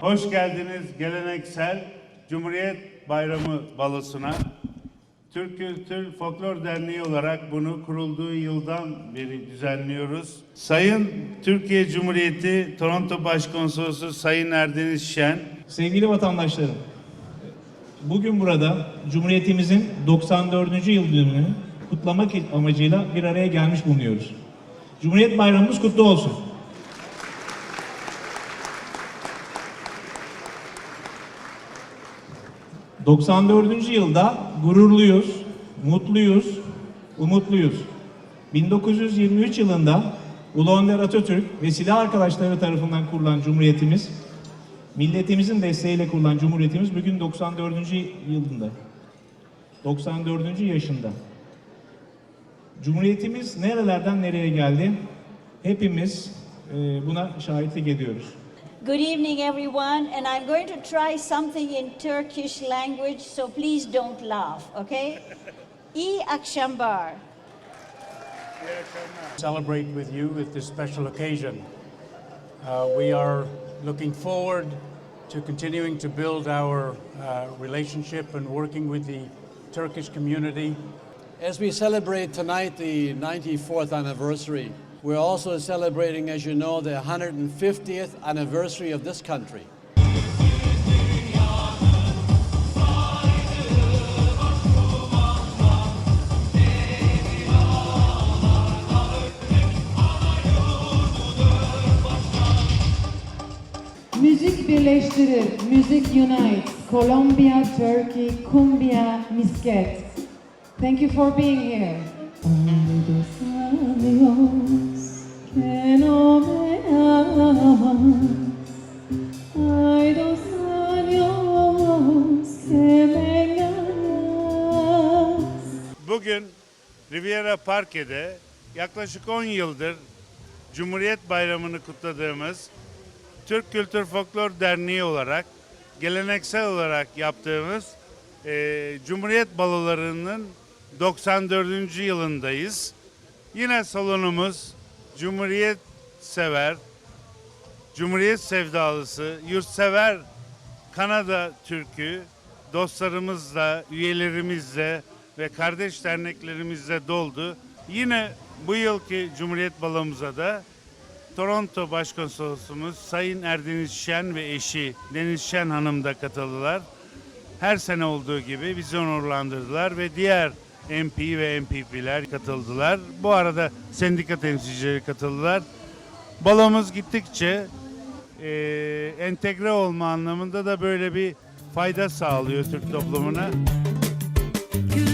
Hoş geldiniz geleneksel Cumhuriyet Bayramı balosuna. Türk Kültür Folklor Derneği olarak bunu kurulduğu yıldan beri düzenliyoruz. Sayın Türkiye Cumhuriyeti Toronto Başkonsolosu Sayın Erdeniz Şen, Sevgili vatandaşlarım, bugün burada Cumhuriyetimizin 94. yıl dönümünü kutlamak amacıyla bir araya gelmiş bulunuyoruz. Cumhuriyet Bayramımız kutlu olsun. ...94. yılda gururluyuz, mutluyuz, umutluyuz. 1923 yılında Ulu Önder Atatürk ve silah arkadaşları tarafından kurulan Cumhuriyetimiz Milletimizin desteğiyle kurulan Cumhuriyetimiz bugün 94. yılında. 94. yaşında. Cumhuriyetimiz nerelerden nereye geldi? Hepimiz e, buna şahitlik ediyoruz. Good evening, everyone, and I'm going to try something in Turkish language, so please don't laugh, okay? İyi akşamlar. celebrate with you with this special occasion. Uh, we are looking forward to continuing to build our uh, relationship and working with the Turkish community. As we celebrate tonight the 94th anniversary, we're also celebrating, as you know, the 150th anniversary of this country. Müzik birleştirir, müzik unites. Colombia, Turkey, cumbia, misket. Thank you for being here. Bugün Riviera Parke'de yaklaşık 10 yıldır Cumhuriyet Bayramı'nı kutladığımız Türk Kültür Folklor Derneği olarak geleneksel olarak yaptığımız eee, Cumhuriyet balolarının 94. yılındayız. Yine salonumuz Cumhuriyet sever, Cumhuriyet sevdalısı, yurtsever Kanada Türk'ü dostlarımızla, üyelerimizle ve kardeş derneklerimizle doldu. Yine bu yılki Cumhuriyet Balomuza da Toronto Başkonsolosumuz Sayın Erdeniz Şen ve eşi Deniz Şen Hanım da katıldılar. Her sene olduğu gibi bizi onurlandırdılar ve diğer MP ve MPP'ler katıldılar. Bu arada sendika temsilcileri katıldılar. Balomuz gittikçe e, entegre olma anlamında da böyle bir fayda sağlıyor Türk toplumuna. Good